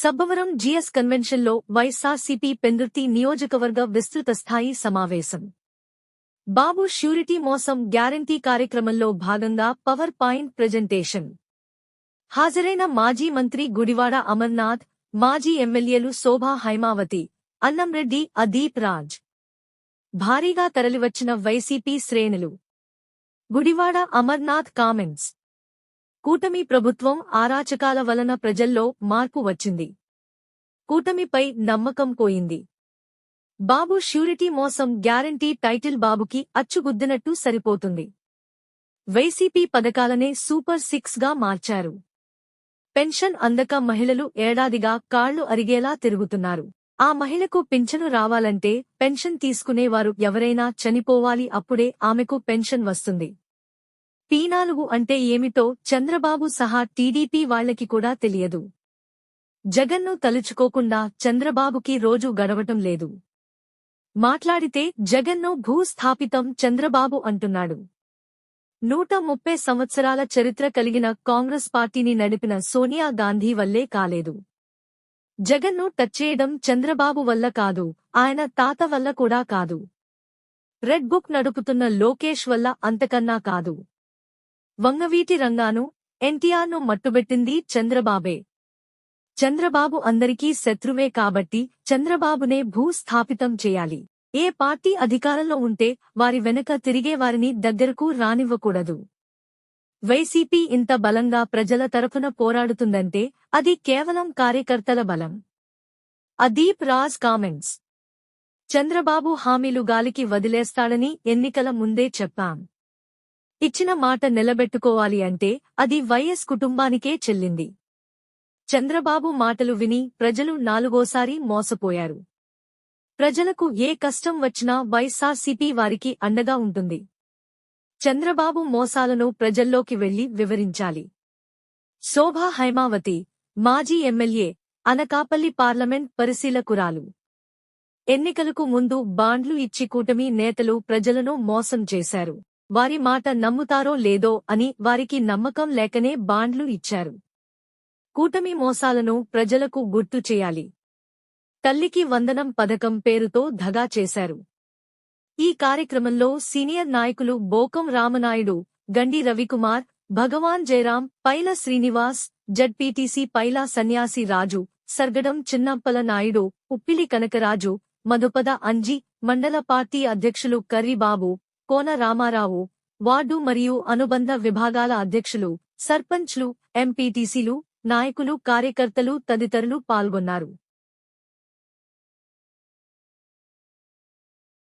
Sabbavaram G కన్వెన్షన్లో వైఎస్ఆర్సీపీ పెందుర్తి నియోజకవర్గ విస్తృత స్థాయి సమావేశం. బాబు ష్యూరిటీ మోసం గ్యారంటీ కార్యక్రమంలో భాగంగా పవర్ పాయింట్ ప్రజెంటేషన్. హాజరైన మాజీ మంత్రి గుడివాడ అమర్నాథ్ మాజీ ఎమ్మెల్యేలు శోభా హైమావతి అన్నంరెడ్డి అదీప్ రాజ్. భారీగా తరలివచ్చిన వైసీపీ శ్రేణులు. గుడివాడ అమర్నాథ్ కామెంట్స్. కూటమి ప్రభుత్వం ఆరాచకాల వలన ప్రజల్లో మార్పు వచ్చింది. కూటమిపై నమ్మకం పోయింది. బాబు ష్యూరిటీ మోసం గ్యారంటీ టైటిల్ బాబుకి అచ్చుగుద్దినట్టు సరిపోతుంది. వైసీపీ పథకాలనే సూపర్ సిక్స్గా మార్చారు. పెన్షన్ అందక మహిళలు ఏడాదిగా కాళ్ళు అరిగేలా తిరుగుతున్నారు. ఆ మహిళకు పింఛను రావాలంటే పెన్షన్ తీసుకునేవారు ఎవరైనా చనిపోవాలి అప్పుడే ఆమెకు పెన్షన్ వస్తుంది. పీనాలుగు అంటే ఏమిటో చంద్రబాబు సహా టీడీపీ వాళ్ళకి కూడా తెలియదు. జగన్ను తలుచుకోకుండా చంద్రబాబుకి రోజు గడవటం లేదు. మాట్లాడితే జగన్ను భూస్థాపితం చంద్రబాబు అంటున్నాడు. నూట ముప్పై సంవత్సరాల చరిత్ర కలిగిన కాంగ్రెస్ పార్టీని నడిపిన సోనియా గాంధీ వల్లే కాలేదు. జగన్ను టచ్ చేయడం చంద్రబాబు వల్ల కాదు ఆయన తాత వల్ల కూడా కాదు. రెడ్ బుక్ నడుపుతున్న లోకేష్ వల్ల అంతకన్నా కాదు. వంగవీటి రంగాను ఎన్టీఆర్ను మట్టుబెట్టింది చంద్రబాబే. చంద్రబాబు అందరికీ శత్రువే కాబట్టి చంద్రబాబునే భూస్థాపితం చేయాలి. ఏ పార్టీ అధికారంలో ఉంటే వారి వెనక తిరిగే వారిని దగ్గరకు రానివ్వకూడదు. వైసీపీ ఇంత బలంగా ప్రజల తరఫున పోరాడుతుందంటే అది కేవలం కార్యకర్తల బలం. అదీప్ రాజ్ కామెంట్స్. చంద్రబాబు హామీలు గాలికి వదిలేస్తాడని ఎన్నికల ముందే చెప్పాం. ఇచ్చిన మాట నిలబెట్టుకోవాలి అంటే అది వైఎస్ కుటుంబానికే చెల్లింది. చంద్రబాబు మాటలు విని ప్రజలు నాలుగోసారి మోసపోయారు. ప్రజలకు ఏ కష్టం వచ్చినా వైఎస్ఆర్సీపీ వారికి అండగా ఉంటుంది. చంద్రబాబు మోసాలను ప్రజల్లోకి వెళ్ళి వివరించాలి. శోభా హైమావతి మాజీ ఎమ్మెల్యే అనకాపల్లి పార్లమెంట్ పరిశీలకురాలు. ఎన్నికలకు ముందు బాండ్లు ఇచ్చి కూటమి నేతలు ప్రజలను మోసం చేశారు. వారి మాట నమ్ముతారో లేదో అని వారికి నమ్మకం లేకనే బాండ్లు ఇచ్చారు. కూటమి మోసాలను ప్రజలకు గుర్తు చేయాలి. తల్లికి వందనం పథకం పేరుతో ధగా చేశారు. ఈ కార్యక్రమంలో సీనియర్ నాయకులు బోకం రామనాయుడు గండి రవికుమార్ భగవాన్ జయరాం పైల శ్రీనివాస్ జడ్పీటీసీ పైల సన్యాసి రాజు సర్గడం చిన్నప్పల నాయుడు ఉప్పిలి కనకరాజు మధుపద అంజి మండల పార్టీ అధ్యక్షులు కర్రీబాబు కోన రామారావు వార్డు మరియు అనుబంధ విభాగాల అధ్యక్షులు సర్పంచ్లు ఎంపీటీసీలు నాయకులు కార్యకర్తలు తదితరులు పాల్గొన్నారు.